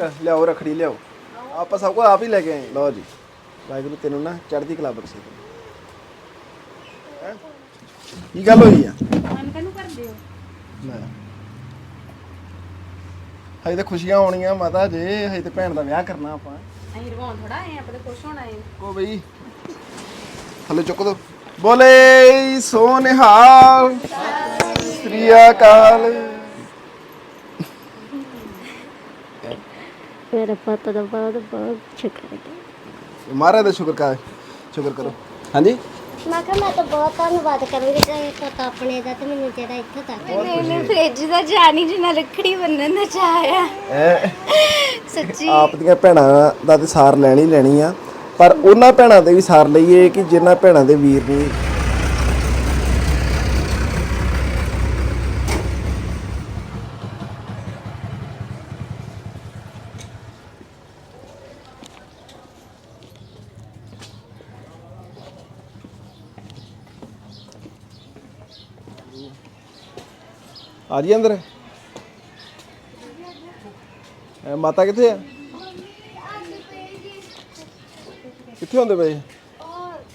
ਰੁਕ ਲਿਆਓ ਰਖੜੀ ਲਿਆਓ। ਆਪਾਂ ਸਭ ਕੁਝ ਆਪ ਹੀ ਲੈ ਕੇ ਆਏ। ਲਓ ਜੀ। ਵਾਹਿਗੁਰੂ ਤੈਨੂੰ ਨਾ ਚੜ੍ਹਦੀ ਕਲਾ ਬਖਸ਼ੇ। ਹੈਂ? ਕੀ ਗੱਲ ਹੋਈ ਆ? ਮਨ ਕਨੂੰ ਕਰਦੇ ਹੋ? ਲੈ। ਹਜੇ ਤਾਂ ਖੁਸ਼ੀਆਂ ਆਉਣੀਆਂ ਮਾਤਾ ਜੇ ਹਜੇ ਤੇ ਭੈਣ ਦਾ ਵਿਆਹ ਕਰਨਾ ਆਪਾਂ। ਅਸੀਂ ਰਵਾਉਣ ਥੋੜਾ ਆਏ ਆਪਾਂ ਤਾਂ ਖੁਸ਼ ਹੋਣਾ ਹੈ। ਕੋ ਬਈ ਥੱਲੇ ਚੁੱਕ ਦੋ। ਬੋਲੇ ਸੋ ਨਿਹਾਲ ਸ੍ਰੀ ਅਕਾਲ। ਮੇਰਾ ਪੁੱਤ ਦਾ ਬਹੁਤ ਬਹੁਤ ਸ਼ੁਕਰ ਹੈ। ਮਹਾਰਾਜ ਦਾ ਸ਼ੁਕਰ ਕਰ ਸ਼ੁਕਰ ਕਰੋ। ਹਾਂਜੀ? ਮੈਂ ਕਿਹਾ ਮੈਂ ਤਾਂ ਬਹੁਤ ਧੰਨਵਾਦ ਕਰੂੰਗੀ ਤੇ ਪੁੱਤ ਆਪਣੇ ਦਾ ਤੇ ਮੈਨੂੰ ਜਿਹੜਾ ਇੱਥੋਂ ਤੱਕ ਮੈਨੂੰ ਫ੍ਰਿਜ ਦਾ ਜਾਣੀ ਜਿੰਨਾ ਰੱਖੜੀ ਬੰਨਣ ਦਾ ਚਾਹਿਆ ਸੱਚੀ। ਆਪ ਦੀਆਂ ਭੈਣਾਂ ਦਾ ਤੇ ਸਾਰ ਲੈਣੀ ਲੈਣੀ ਆ ਪਰ ਉਹਨਾਂ ਭੈਣਾਂ ਦੇ ਵੀ ਸਾਰ ਲਈਏ ਕਿ ਜਿਨ੍ਹਾਂ ਭੈਣਾਂ ਦੇ ਵੀਰ ਨਹੀਂ। ਆ ਜੀ ਅੰਦਰ। ਮਾਤਾ ਕਿੱਥੇ ਆ? ਕਿੱਥੇ ਹੁੰਦੇ ਪਏ?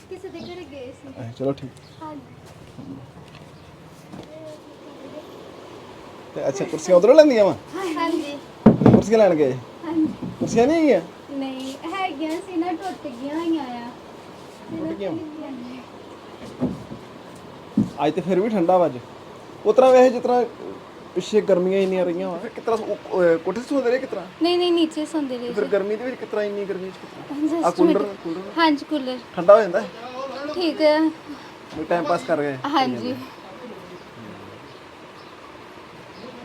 ਕਿਸੇ ਦੇ ਘਰ ਗਏ ਸੀ। ਐ, ਚਲੋ ਠੀਕ। ਤੇ ਅੱਛਾ ਕੁਰਸੀਆਂ ਉਧਰੋਂ ਲੈਂਦੀਆਂ ਵਾ? ਹਾਂਜੀ। ਕੁਰਸੀਆਂ ਲੈਣ ਗਏ? ਕੁਰਸੀਆਂ ਨਹੀਂ ਹੈਗੀਆਂ? ਨਹੀਂ ਹੈਗੀਆਂ ਸੀ ਨਾ ਟੁੱਟ ਗਈਆਂ ਹੋਈਆਂ ਆ। ਟੁੱਟ ਗਈਆਂ? ਅੱਜ ਤੇ ਫਿਰ ਵੀ ਠੰਡਾ ਵਾ ਅੱਜ। ਉਤਰਾ ਵੈਸੇ ਤਰ੍ਹਾਂ ਪਿੱਛੇ ਗਰਮੀਆਂ ਇੰਨੀਆਂ ਰਹੀਆਂ ਵਾ। ਉਹ ਕੋਠੇ ਸੌਂਦੇ ਰਹੇ ਤਰ੍ਹਾਂ ਨਹੀਂ ਨਹੀਂ ਨੀਚੇ ਸੌਂਦੇ ਰਹੇ ਫਿਰ ਗਰਮੀ ਦੇ ਵਿੱਚ ਤਰ੍ਹਾਂ ਇੰਨੀ ਗਰਮੀ ਚ ਤਰ੍ਹਾਂ ਆ Just ਕੂਲਰ minute. ਕੂਲਰ ਹਾਂਜੀ ਕੂਲਰ ਠੰਡਾ ਹੋ ਜਾਂਦਾ? ਹੈ ਠੀਕ ਹੈ। ਵੀ ਟਾਈਮ ਪਾਸ ਕਰ ਗਏ। ਹਾਂਜੀ।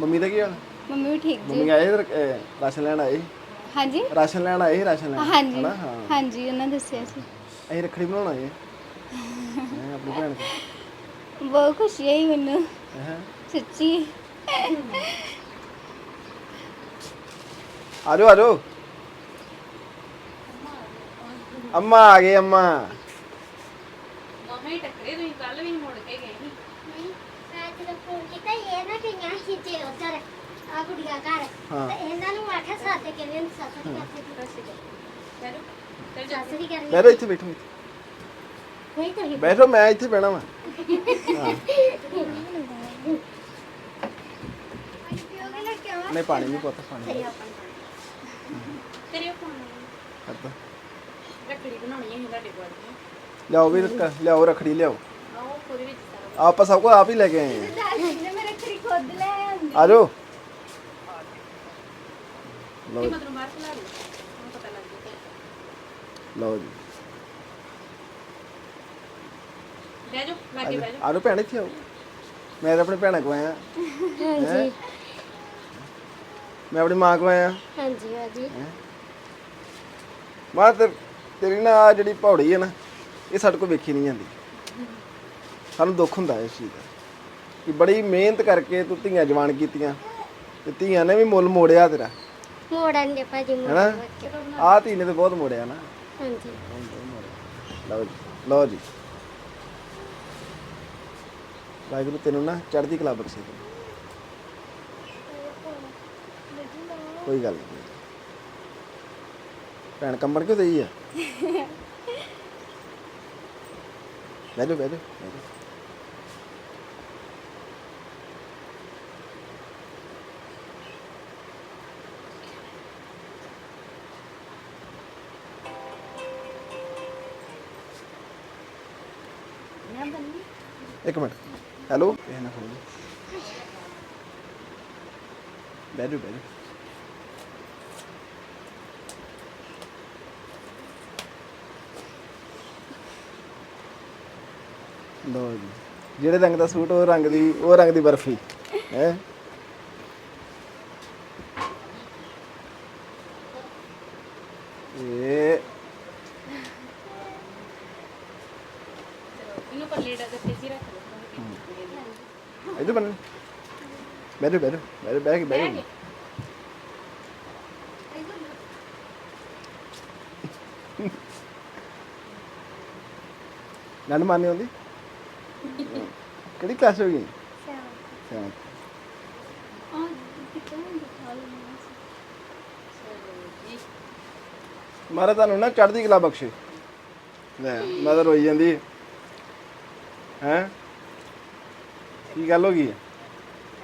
ਮੰਮੀ ਦਾ ਕੀ ਹਾਲ? ਮੰਮੀ ਵੀ ਠੀਕ ਜੀ। ਮੰਮੀ ਆਏ ਅਹ, ਰਾਸ਼ਨ ਲੈਣ ਆਏ? ਹਾਂਜੀ। ਰਾਸ਼ਨ ਲੈਣ ਆਏ ਸੀ, ਰਾਸ਼ਨ ਲੈਣ। ਹਾਂਜੀ। ਹਨਾ? ਹਾਂ। ਹਾਂਜੀ ਉਹਨਾਂ ਦੱਸਿਆ ਸੀ। ਅਸੀਂ ਰੱਖੜੀ ਬਣਾਉਣਾ ਹੈ ਮੈਂ ਆਪਣੀ ਭੈਣ ਕੋਲ। ਬਹੁਤ ਖੁਸ਼ੀ ਹੋਈ ਮੈਨੂੰ। ਹੈਂ। ਸੱਚੀ। ਆ ਜਾਓ ਆ ਜਾਓ ਅੰਮਾ ਆ ਗਏ ਅੰਮਾ। ਮੰਮੀ ਟੱਕਰੇ ਤੁਸੀਂ ਕੱਲ ਵੀ ਮੁੜ ਕੇ ਗਏ ਸੀ। ਮੈਂ ਜਦੋਂ ਫੋਨ ਕੀਤਾ ਇਹ ਨਾ ਕਿ ਜਾਂ ਖਿੱਚੇ ਉਧਰ ਆ ਗੁੜੀਆ ਘਰ ਹਾਂ। ਤੇ ਇਹਨਾਂ ਨੂੰ ਆਖਿਆ ਸਾਥੇ ਕਿਵੇਂ ਸੱਸ ਦੀ ਕਰਨੀ ਚਲੋ ਚੱਲ ਸੱਸ ਦੀ ਕਰਨੀ ਬੈਠੋ ਇੱਥੇ। ਬੈਠੋ ਇੱਥੇ। ਨਹੀਂ ਤੁਸੀਂ। ਬੈਠੋ ਮੈਂ ਇੱਥੇ ਬਹਿਣਾ ਵਾ। ਨਹੀਂ ਪਾਣੀ ਨਹੀਂ ਪਤਾ ਪਾਣੀ ਤੇਰੇ ਫੋਨ ਕਰਦਾ ਰੱਖੜੀ ਬਣਾਉਣੀ ਹੈ ਤੁਹਾਡੇ ਕੋਲ। ਲਿਆਓ ਵੀ ਰਕ- ਲਿਆਓ ਰਖੜੀ ਲਿਆਓ। ਆਓ ਉਹਦੇ ਵਿੱਚ ਸਾਰਾ ਆਪਾਂ ਸਭ ਕੁਝ ਆਪ ਹੀ ਲੈ ਕੇ ਆਏ ਹਾਂ ਦੱਸ ਦੇ ਮੇਰੇ ਖਰੀ ਖੁਦ ਲੈ ਆਂਦੀ ਆ ਜਾਓ। ਲਓ ਇਹ ਮਤਲਬ ਬਾਹਰ ਖਲਾ ਦੇ ਪਤਾ ਲੱਗ ਜੂਗਾ ਲਓ ਜੀ। ਬਹਿ ਜਾਓ ਲਾਗੇ ਬਹਿ ਜਾਓ। ਆ ਜਾਓ ਭੈਣ ਇੱਥੇ ਆਓ। ਮੈਂ ਤਾਂ ਆਪਣੀ ਭੈਣਾਂ ਕੋ ਆਇਆ। ਹਾਂਜੀ। ਮੈਂ ਆਪਣੀ ਮਾਂ ਕੋ ਆਇਆ। ਹਾਂਜੀ ਹਾਂਜੀ। ਮਾਂ ਤੇ ਤੇਰੀ ਨਾ ਆਹ ਜਿਹੜੀ ਪੌੜੀ ਹੈ ਨਾ ਇਹ ਸਾਡੇ ਕੋਲ ਵੇਖੀ ਨਹੀਂ ਜਾਂਦੀ। ਸਾਨੂੰ ਦੁੱਖ ਹੁੰਦਾ ਇਸ ਚੀਜ਼ ਦਾ। ਕਿ ਬੜੀ ਮਿਹਨਤ ਕਰਕੇ ਤੂੰ ਧੀਆਂ ਜਵਾਨ ਕੀਤੀਆਂ। ਤੇ ਧੀਆਂ ਨੇ ਵੀ ਮੁੱਲ ਮੋੜਿਆ ਤੇਰਾ। ਮੋੜਨ ਦੇ ਭਾਜੀ ਮੋੜ ਹੈਨਾ? ਆਹ ਧੀ ਨੇ ਤੇ ਬਹੁਤ ਮੋੜਿਆ ਨਾ। ਹਾਂਜੀ। ਲਓ ਜੀ ਲਓ ਜੀ। ਵਾਹਿਗੁਰੂ ਤੈਨੂੰ ਨਾ ਚੜ੍ਹਦੀ ਕਲਾ ਬਖਸ਼ੇ ਕੋਈ ਗੱਲ ਨਹੀਂ ਭੈਣ ਕੰਬਣ ਕਿਉਂ ਦਈ ਆ? ਬਹਿ ਜਾਓ। ਇੱਕ ਮਿੰਟ। ਹੈਲੋ ਇਹ ਨਾ ਖੋਲੋ ਬਹਿ ਜਾਓ ਲਓ ਜੀ। ਜਿਹੜੇ ਰੰਗ ਦਾ ਸੂਟ ਉਹ ਰੰਗ ਦੀ ਉਹ ਰੰਗ ਦੀ ਬਰਫੀ। ਹੈ? ਇਹ ਇਹਨੂੰ ਪੱਲੇ ਡਾ ਕੇ ਜੀ ਰੱਖ। ਜਾਓ ਬਹਿ ਜਾਓ, ਬਹਿ ਕੇ ਬਹਿ ਜਾਓ ਨਨ ਮਾਨੇ ਹੁੰਦੀ ਕਿਹੜੀ ਕਲਾਸ ਹੋ ਗਈ ਸੈਵਨਥ। ਮਾਰੇ ਤੁਹਾਨੂੰ ਨਾ ਚੜ੍ਹਦੀ ਕਲਾ ਬਖਸ਼ੇ ਲੈ ਮੈਂ ਤਾਂ ਰੋਈ ਜਾਂਦੀ ਹੈ ਕੀ ਗੱਲ ਹੋ ਗਈ? ਹੈ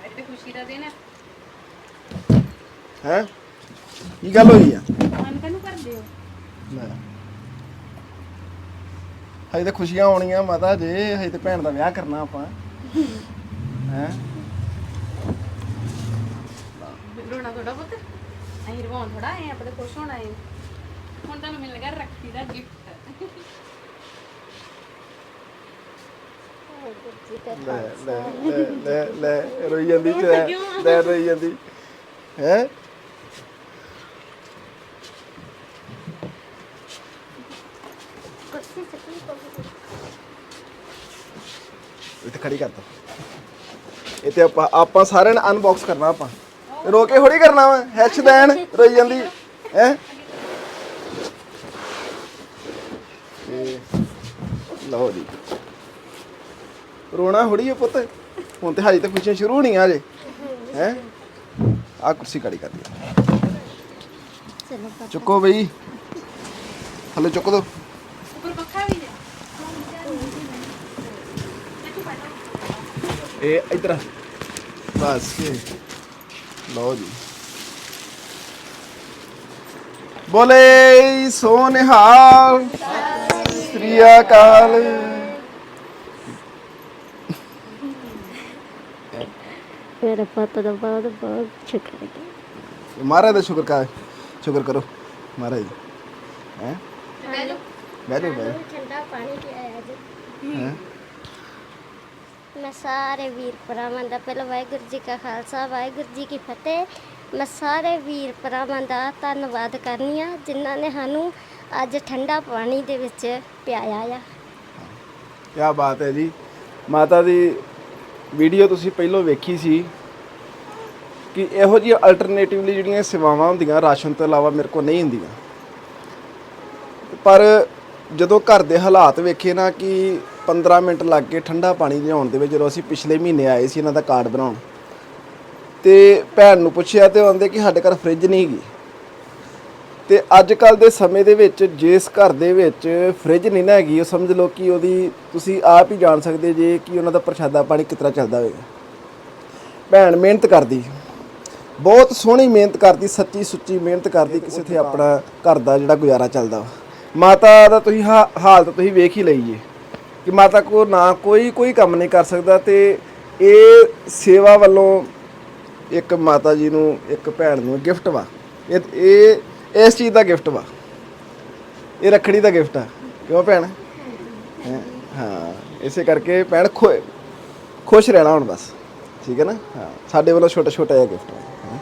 ਅੱਜ ਤੇ ਖੁਸ਼ੀ ਦਾ ਦਿਨ ਹੈ ਹੈ? ਕੀ ਗੱਲ ਹੋਈ ਆ? ਮਨ ਕਨੂੰ ਕਰਦੇ ਹੋ? ਲੈ। ਹਜੇ ਤਾਂ ਖੁਸ਼ੀਆਂ ਆਉਣੀਆਂ ਮਾਤਾ ਜੇ ਹਜੇ ਤੇ ਭੈਣ ਦਾ ਵਿਆਹ ਕਰਨਾ ਆਪਾਂ। ਹੈ? ਰੋਣਾ ਥੋੜਾ ਪੁੱਤ ਅਸੀਂ ਰਵਾਉਣ ਥੋੜਾ ਆਏ ਆਪਾਂ ਤਾਂ ਖੁਸ਼ ਹੋਣਾ ਹੈ ਹੁਣ ਤੁਹਾਨੂੰ ਮਿਲ ਗਿਆ ਰੱਖੀ ਦਾ ਗਿਫਟ ਲੈ ਲੈ ਲੈ ਲੈ ਲੈ ਰੋਈ ਜਾਂਦੀ ਤੇ ਲੈ ਰੋਈ ਜਾਂਦੀ ਹੈ ਕੁਰਸੀ ਸਕੀ ਇੱਥੇ ਖੜੀ ਕਰ ਦੋ। ਇਹ ਤੇ ਆਪਾਂ ਆਪਾਂ ਸਾਰਿਆਂ ਨੇ ਅਨਬਾਕਸ ਕਰਨਾ ਆਪਾਂ। ਰੋ ਕੇ ਥੋੜੀ ਕਰਨਾ ਵਾ, ਹੈਛ ਦੇਣ, ਰੋਈ ਜਾਂਦੀ। ਹੈ? ਲਓ ਜੀ। ਰੋਣਾ ਥੋੜੀ ਹੈ ਪੁੱਤ। ਹੁਣ ਤੇ ਹਜੇ ਤਾਂ ਖੁਸ਼ੀਆਂ ਸ਼ੁਰੂ ਹੋਣੀਆਂ ਅਜੇ ਹੈ? ਆ ਕੁਰਸੀ ਖੜੀ ਕਰ ਦਿਓ ਚੁੱਕੋ ਬਈ। ਥੱਲੇ ਚੁੱਕ ਦੋ। ਉੱਪਰ ਪੱਖਾ ਵੀ ਹੈ ਇਹ ਇਧਰ ਬਸ ਲਓ ਜੀ। ਬੋਲੇ ਸੋ ਨਿਹਾਲ ਸ੍ਰੀ ਅਕਾਲ। ਬਹੁਤ ਬਹੁਤ ਸ਼ੁਕਰ ਮਹਾਰਾਜ ਦਾ ਸ਼ੁਕਰ ਕਰ ਸ਼ੁਕਰ ਕਰੋ। ਮਹਾਰਾਜ ਹੈ? ਬਹਿ ਜਾਓ। ਬਹਿ ਜਾਓ ਬਹਿ ਜਾਓ। ਠੰਡਾ ਪਾਣੀ ਪਿਆਇਆ ਜੀ ਹੈਂ? ਮੈਂ ਸਾਰੇ ਵੀਰ ਭਰਾਵਾਂ ਦਾ ਪਹਿਲਾਂ ਵਾਹਿਗੁਰੂ ਜੀ ਕਾ ਖਾਲਸਾ ਵਾਹਿਗੁਰੂ ਜੀ ਕੀ ਫਤਿਹ। ਮੈਂ ਸਾਰੇ ਵੀਰ ਭਰਾਵਾਂ ਦਾ ਧੰਨਵਾਦ ਕਰਨੀ ਆ ਜਿਨ੍ਹਾਂ ਨੇ ਸਾਨੂੰ ਅੱਜ ਠੰਡਾ ਪਾਣੀ ਦੇ ਵਿੱਚ ਪਿਆਇਆ ਆ। ਕਿਆ ਬਾਤ ਹੈ ਜੀ। ਮਾਤਾ ਦੀ ਵੀਡੀਓ ਤੁਸੀਂ ਪਹਿਲਾਂ ਵੇਖੀ ਸੀ ਕਿ ਇਹੋ ਜਿਹੀ ਅਲਟਰਨੇਟਿਵਲੀ ਜਿਹੜੀਆਂ ਸੇਵਾਵਾਂ ਹੁੰਦੀਆਂ, ਰਾਸ਼ਨ ਤੋਂ ਇਲਾਵਾ ਮੇਰੇ ਕੋਲ ਨਹੀਂ ਹੁੰਦੀਆਂ। ਪਰ ਜਦੋਂ ਘਰ ਦੇ ਹਾਲਾਤ ਵੇਖੇ ਨਾ ਕਿ 15 ਮਿੰਟ ਲੱਗ ਕੇ ਠੰਡਾ ਪਾਣੀ ਲਿਆਉਣ ਦੇ ਵਿੱਚ, ਜਦੋਂ ਅਸੀਂ ਪਿਛਲੇ ਮਹੀਨੇ ਆਏ ਸੀ ਇਹਨਾਂ ਦਾ ਕਾਰਡ ਬਣਾਉਣ, ਤੇ ਭੈਣ ਨੂੰ ਪੁੱਛਿਆ ਤੇ ਉਹ ਆਂਦੇ ਕਿ ਸਾਡੇ ਘਰ ਫ੍ਰਿਜ ਨਹੀਂ ਹੈਗੀ ਤੇ ਅੱਜ ਕੱਲ ਦੇ ਸਮੇਂ ਦੇ ਵਿੱਚ, ਜਿਸ ਘਰ ਦੇ ਵਿੱਚ ਫ੍ਰਿਜ ਨਹੀਂ ਨਾ ਹੈਗੀ, ਉਹ ਸਮਝ ਲਓ ਕਿ ਉਹਦੀ ਤੁਸੀਂ ਆਪ ਹੀ ਜਾਣ ਸਕਦੇ ਜੇ ਕਿ ਉਹਨਾਂ ਦਾ ਪ੍ਰਸ਼ਾਦਾ ਪਾਣੀ ਕਿਤਨਾ ਚੱਲਦਾ ਹੋਵੇਗਾ ਭੈਣ ਮਿਹਨਤ ਕਰਦੀ। ਬਹੁਤ ਸੋਹਣੀ ਮਿਹਨਤ ਕਰਦੀ, ਸੱਚੀ ਸੁੱਚੀ ਮਿਹਨਤ ਕਰਦੀ, ਕਿਸੇ ਤੇ ਆਪਣਾ ਘਰ ਦਾ ਜਿਹੜਾ ਗੁਜ਼ਾਰਾ ਚੱਲਦਾ ਵਾ। ਮਾਤਾ ਦਾ ਤੁਸੀਂ ਹਾ- ਹਾਲਤ ਤੁਸੀਂ ਵੇਖ ਹੀ ਲਈ ਏ ਕਿ ਮਾਤਾ ਕੋ ਨਾ ਕੋਈ ਕੋਈ ਕੰਮ ਨਹੀਂ ਕਰ ਸਕਦਾ ਤੇ ਇਹ ਸੇਵਾ ਵੱਲੋਂ ਇੱਕ ਮਾਤਾ ਜੀ ਨੂੰ, ਇੱਕ ਭੈਣ ਨੂੰ ਗਿਫਟ ਵਾ। ਇਹ ਇਹ ਇਸ ਚੀਜ਼ ਦਾ ਗਿਫਟ ਵਾ। ਇਹ ਰੱਖੜੀ ਦਾ ਗਿਫਟ ਆ। ਕਿਉਂ ਭੈਣ? ਹੈਂ? ਹਾਂ ਇਸੇ ਕਰਕੇ ਭੈਣ ਖੁ- ਖੁਸ਼ ਰਹਿਣਾ ਹੁਣ ਬਸ। ਠੀਕ ਹੈ ਨਾ? ਹਾਂ ਸਾਡੇ ਵੱਲੋਂ ਛੋਟਾ ਛੋਟਾ ਜਿਹਾ ਗਿਫਟ ਹੈ? ਹੈਂ?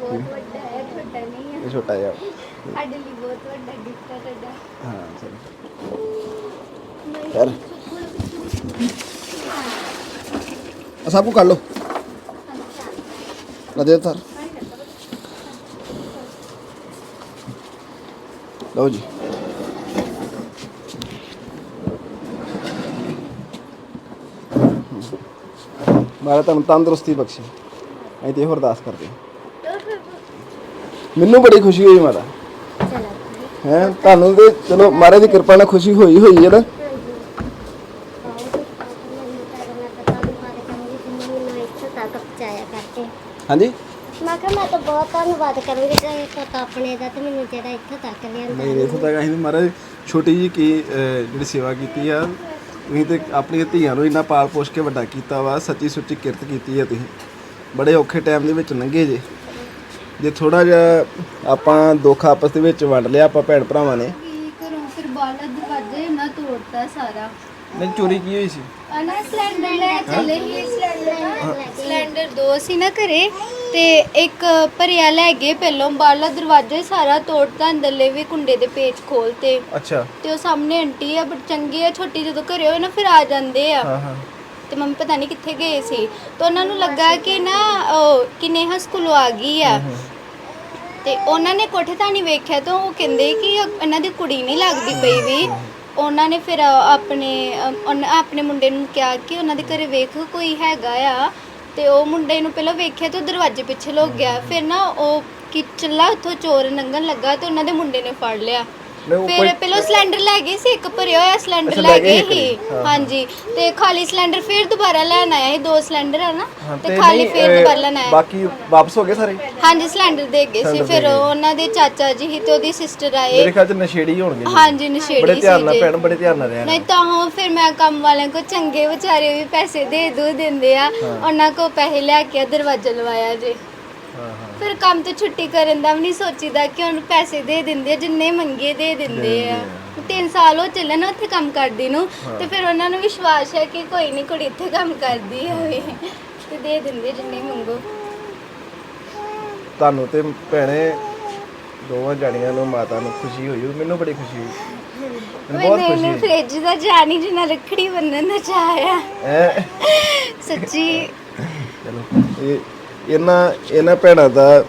ਬਹੁਤ ਵੱਡਾ ਹੈ ਛੋਟਾ ਨਹੀਂ ਹੈ ਇਹ ਛੋਟਾ ਜਿਹਾ। ਸਾਡੇ ਲਈ ਬਹੁਤ ਵੱਡਾ ਗਿਫਟ ਹੈ ਤੁਹਾਡਾ। ਹਾਂ ਚਲੋ। ਯਾਰ ਆ ਸਭ ਕੁ ਕਰ ਲਓ। ਨਾ ਦੇ ਤਾਰ ਲਓ ਜੀ। ਮਾਰਾ ਤੁਹਾਨੂੰ ਤੰਦਰੁਸਤੀ ਬਖਸ਼ੇ। ਅਸੀਂ ਤੇ ਇਹੋ ਅਰਦਾਸ ਕਰਦੇ ਹਾਂ। ਮੈਨੂੰ ਬੜੀ ਖੁਸ਼ੀ ਹੋਈ ਮਾਤਾ। ਚਲੋ ਹੈ, ਤੁਹਾਨੂੰ ਤੇ ਚਲੋ ਮਹਾਰਾਜ ਦੀ ਕਿਰਪਾ ਨਾਲ ਖੁਸ਼ੀ ਹੋਈ ਹੋਈ ਹੈ ਨਾ। ਹਾਂਜੀ। ਕਿਹਾ ਮੈਂ ਤਾਂ ਬਹੁਤ ਧੰਨਵਾਦ ਕਰੂੰਗੀ ਜੇ ਪਤਾ ਆਪਣੇ ਦਾ ਤੇ ਮੈਨੂੰ ਜਿਹੜਾ ਇੱਥੇ ਤੱਕ ਲਿਆਂਦਾ ਨਹੀਂ ਇਥੋਂ ਤੱਕ ਅਸੀਂ ਤੇ ਮਹਾਰਾਜ ਛੋਟੀ ਜੀ ਕੀ ਅਹ, ਜਿਹੜੀ ਸੇਵਾ ਕੀਤੀ ਆ ਤੁਸੀਂ ਤੇ ਆਪਣੀਆਂ ਧੀਆਂ ਨੂੰ ਇੰਨਾ ਪਾਲ ਪੋਸ਼ ਕੇ ਵੱਡਾ ਕੀਤਾ ਵਾ ਸੱਚੀ ਸੁੱਚੀ ਕਿਰਤ ਕੀਤੀ ਆ ਤੁਸੀਂ। ਬੜੇ ਔਖੇ ਟਾਈਮ ਦੇ ਵਿੱਚ ਲੰਘੇ ਜੇ। ਜੇ ਥੋੜਾ ਜਿਹਾ ਆਪਾਂ ਦੁੱਖ ਆਪਸ ਦੇ ਵਿੱਚ ਵੰਡ ਲਿਆ ਆਪਾਂ ਭੈਣ ਭਰਾਵਾਂ ਨੇ। ਕੀ ਕਰੂੰ? ਫਿਰ ਬਾਲਾ ਦਰਵਾਜ਼ੇ ਨਾ ਤੋੜਤਾ ਸਾਰਾ। ਨਹੀਂ ਚੋਰੀ ਕੀ ਹੋਈ ਸੀ? ਅਨਾ ਸਿਲੰਡਰ ਲੈ ਚਲੇ ਹੀ। ਸਿਲੰਡਰ ਸਿਲੰਡਰ ਦੋ ਸੀ ਨਾ ਘਰੇ। ਤੇ ਇੱਕ ਭਰਿਆ ਲੈ ਗਏ ਪਹਿਲੋਂ ਬਾਹਰਲਾ ਦਰਵਾਜ਼ਾ ਹੀ ਸਾਰਾ ਤੋੜਤਾ ਅੰਦਰਲੇ ਵੀ ਕੁੰਡੇ ਦੇ ਪੇਚ ਖੋਲਤੇ ਅੱਛਾ। ਤੇ ਉਹ ਸਾਹਮਣੇ ਆਂਟੀ ਆ ਬਟ ਚੰਗੀ ਆ ਛੋਟੀ ਜਦੋਂ ਘਰੇ ਹੋਏ ਨਾ ਫਿਰ ਆ ਜਾਂਦੇ ਆ। ਹਾਂ ਹਾਂ। ਤੇ ਮੰਮੀ ਪਤਾ ਨਹੀਂ ਕਿੱਥੇ ਗਏ ਸੀ। ਤੇ ਉਹਨਾਂ ਨੂੰ ਲੱਗਾ ਕਿ ਨਾ ਉਹ ਕਿ ਨੇਹਾ ਸਕੂਲੋਂ ਆ ਗਈ ਆ। ਤੇ ਉਹਨਾਂ ਨੇ ਕੋਠੇ ਤਾਂ ਨਹੀਂ ਵੇਖਿਆ ਤਾਂ ਉਹ ਕਹਿੰਦੇ ਕਿ ਇਹਨਾਂ ਦੀ ਕੁੜੀ ਨਹੀਂ ਲੱਗਦੀ ਪਈ ਵੀ। ਉਹਨਾਂ ਨੇ ਫਿਰ ਆਪਣੇ ਉਹਨਾਂ- ਆਪਣੇ ਮੁੰਡੇ ਨੂੰ ਕਿਹਾ ਕਿ ਉਹਨਾਂ ਦੇ ਘਰੇ ਵੇਖ ਕੋਈ ਹੈਗਾ ਆ। ਤੇ ਉਹ ਮੁੰਡੇ ਨੂੰ ਪਹਿਲਾਂ ਵੇਖਿਆ ਤੇ ਉਹ ਦਰਵਾਜ਼ੇ ਪਿੱਛੇ ਲੁਕ ਗਿਆ। ਫਿਰ ਨਾ ਉਹ ਕਿ ਚੱਲਾ ਉੱਥੋਂ ਚੋਰ ਲੰਘਣ ਲੱਗਾ ਤੇ ਉਹਨਾਂ ਦੇ ਮੁੰਡੇ ਨੇ ਫੜ ਲਿਆ। ਨਹੀਂ, ਉਹ ਫਿਰ ਕੋਈ- ਪਹਿਲਾਂ ਸਿਲੰਡਰ ਲੈ ਗਏ ਸੀ ਇੱਕ ਭਰਿਆ ਹੋਇਆ ਸਿਲੰਡਰ ਅੱਛਾ, ਲੈ ਲੈ ਗਏ ਗਏ ਇੱਕ ਸੀ। ਹਾਂ। ਹਾਂਜੀ ਤੇ ਖਾਲੀ ਸਿਲੰਡਰ ਫਿਰ ਦੁਬਾਰਾ ਲੈਣ ਆਇਆ ਸੀ ਦੋ ਸਿਲੰਡਰ ਆ ਨਾ ਹਾਂ, ਤੇ ਖਾਲੀ ਨਹੀਂ, ਫਿਰ ਦੁਬਾਰਾ ਲੈਣ ਆਇਆ। ਬਾਕੀ ਵਾਪਸ ਹੋ ਗਏ ਸਾਰੇ? ਹਾਂਜੀ ਸਿਲੰਡਰ ਦੇ ਗਏ ਸੀ ਸਿਲੰਡਰ ਫਿਰ ਦੇ ਗਏ। ਉਹਨਾਂ ਦੇ ਚਾਚਾ ਜੀ ਸੀ ਤੇ ਉਹਦੀ ਸਿਸਟਰ ਮੇਰੇ ਆਏ ਖਿਆਲ ਚ ਨਸ਼ੇੜੀ ਹੋਣਗੇ ਜੀ। ਹਾਂਜੀ ਬੜੇ ਨਸ਼ੇੜੀ ਧਿਆਨ ਸੀ ਨਾਲ ਜੀ ਭੈਣ ਬੜੇ ਧਿਆਨ ਨਾਲ ਰਹਿਣਾ। ਨਹੀਂ ਤਾਂ ਉਹ ਫਿਰ ਮੈਂ ਕੰਮ ਵਾਲਿਆਂ ਕੋ ਚੰਗੇ ਵਿਚਾਰੇ ਵੀ ਪੈਸੇ ਦੇ ਦੂ ਦਿੰਦੇ ਆ ਉਹਨਾਂ ਕੋ ਪੈਸੇ ਲੈ ਕੇ ਦਰਵਾਜ਼ਾ ਲਵਾਇਆ ਜੇ। ਫਿਰ ਕੰਮ ਤੋਂ ਛੁੱਟੀ ਕਰਨ ਦਾ ਵੀ ਨਹੀਂ ਸੋਚੀਦਾ ਕਿ ਉਹਨੂੰ ਪੈਸੇ ਦੇ ਦਿੰਦੇ ਆ ਜਿੰਨੇ ਮੰਗੇ ਦੇ ਦਿੰਦੇ ਆ। ਤਿੰਨ ਸਾਲ ਹੋ ਚੱਲੇ ਨਾ ਉੱਥੇ ਕੰਮ ਕਰਦੀ ਨੂੰ ਤੇ ਫਿਰ ਉਹਨਾਂ ਨੂੰ ਵਿਸ਼ਵਾਸ ਹੈ ਕਿ ਕੋਈ ਨਹੀਂ ਕੁੜੀ ਇੱਥੇ ਕੰਮ ਕਰਦੀ ਹੋਵੇ ਤੇ ਦੇ ਦਿੰਦੇ ਜਿੰਨੇ ਮੰਗੋ। ਤੁਹਾਨੂੰ ਤੇ ਭੈਣੇ ਦੋਵਾਂ ਜਾਣੀਆਂ ਨੂੰ ਮਾਤਾ ਨੂੰ ਖੁਸ਼ੀ ਹੋਈ ਮੈਨੂੰ ਬੜੀ ਖੁਸ਼ੀ ਹੋਈ। ਮੈਨੂੰ ਬਹੁਤ ਖੁਸ਼ੀ ਹੋਈ। ਫ੍ਰਿਜ ਦਾ ਜਾਣੀ ਜਿੰਨਾ ਰੱਖੜੀ ਬੰਨਣ ਦਾ ਚਾਹਿਆ? ਸੱਚੀ। ਚਲੋ ਇਹ ਇਹਨਾਂ ਇਹਨਾਂ ਭੈਣਾਂ ਦਾ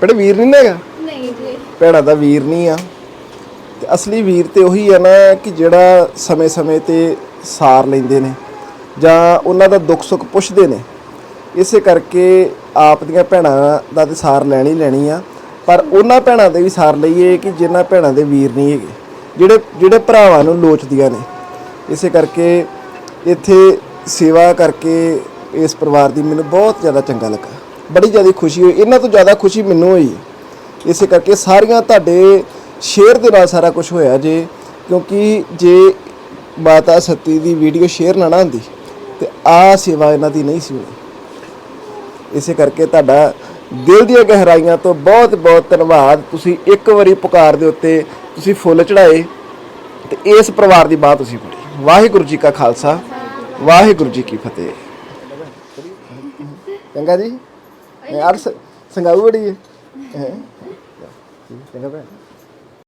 ਭੈਣੇ ਵੀਰ ਨਹੀਂ ਨਾ ਹੈਗਾ? ਨਹੀਂ ਜੀ। ਭੈਣਾਂ ਦਾ ਵੀਰ ਨਹੀਂ ਆ। ਤੇ ਅਸਲੀ ਵੀਰ ਤੇ ਉਹੀ ਆ ਨਾ ਕਿ ਜਿਹੜਾ ਸਮੇਂ-ਸਮੇਂ ਤੇ ਸਾਰ ਲੈਂਦੇ ਨੇ ਜਾਂ ਉਹਨਾਂ ਦਾ ਦੁੱਖ ਸੁੱਖ ਪੁੱਛਦੇ ਨੇ। ਇਸੇ ਕਰਕੇ ਆਪ ਦੀਆਂ ਭੈਣਾਂ ਦਾ ਤੇ ਸਾਰ ਲੈਣੀ ਲੈਣੀ ਆ। ਪਰ ਉਹਨਾਂ ਭੈਣਾਂ ਦੇ ਵੀ ਸਾਰ ਲਈਏ ਕਿ ਜਿਨ੍ਹਾਂ ਭੈਣਾਂ ਦੇ ਵੀਰ ਨਹੀਂ ਹੈਗੇ ਜਿਹੜੇ ਜਿਹੜੇ ਭਰਾਵਾਂ ਨੂੰ ਲੋਚਦੀਆਂ ਨੇ। ਇਸੇ ਕਰਕੇ ਇੱਥੇ ਸੇਵਾ ਕਰਕੇ ਇਸ ਪਰਿਵਾਰ ਦੀ ਮੈਨੂੰ ਬਹੁਤ ਜ਼ਿਆਦਾ ਚੰਗਾ ਲੱਗਾ। ਬੜੀ ਜ਼ਿਆਦਾ ਖੁਸ਼ੀ ਹੋਈ। ਇਹਨਾਂ ਤੋਂ ਜ਼ਿਆਦਾ ਖੁਸ਼ੀ ਮੈਨੂੰ ਹੋਈ। ਇਸੇ ਕਰਕੇ ਸਾਰੀਆਂ ਤੁਹਾਡੇ ਸ਼ੇਅਰ ਦੇ ਨਾਲ ਸਾਰਾ ਕੁਝ ਹੋਇਆ ਜੇ, ਕਿਉਂਕਿ ਜੇ ਮਾਤਾ ਸਤੀ ਦੀ ਵੀਡੀਓ ਸ਼ੇਅਰ ਨਾ ਨਾ ਹੁੰਦੀ, ਤੇ ਆ ਸੇਵਾ ਇਹਨਾਂ ਦੀ ਨਹੀਂ ਸੀ ਹੋਣੀ। ਇਸੇ ਕਰਕੇ ਤੁਹਾਡਾ ਦਿਲ ਦੀਆਂ ਗਹਿਰਾਈਆਂ ਤੋਂ ਬਹੁਤ ਬਹੁਤ ਧੰਨਵਾਦ। ਤੁਸੀਂ ਇੱਕ ਵਾਰੀ ਪੁਕਾਰ ਦੇ ਉੱਤੇ ਤੁਸੀਂ ਫੁੱਲ ਚੜਾਏ ਤੇ ਇਸ ਪਰਿਵਾਰ ਦੀ ਬਾਤ ਤੁਸੀਂ ਪੜੀ ਵਾਹਿਗੁਰੂ ਜੀ ਕਾ ਖਾਲਸਾ, ਵਾਹਿਗੁਰੂ ਜੀ ਕੀ ਫਤਿਹ। ਚੰਗਾ ਜੀ। ਯਾਰ ਸ- ਸੰਗਾਊ ਬੜੀ ਹੈ ਹੈਂ? ਚੰਗਾ ਭੈਣ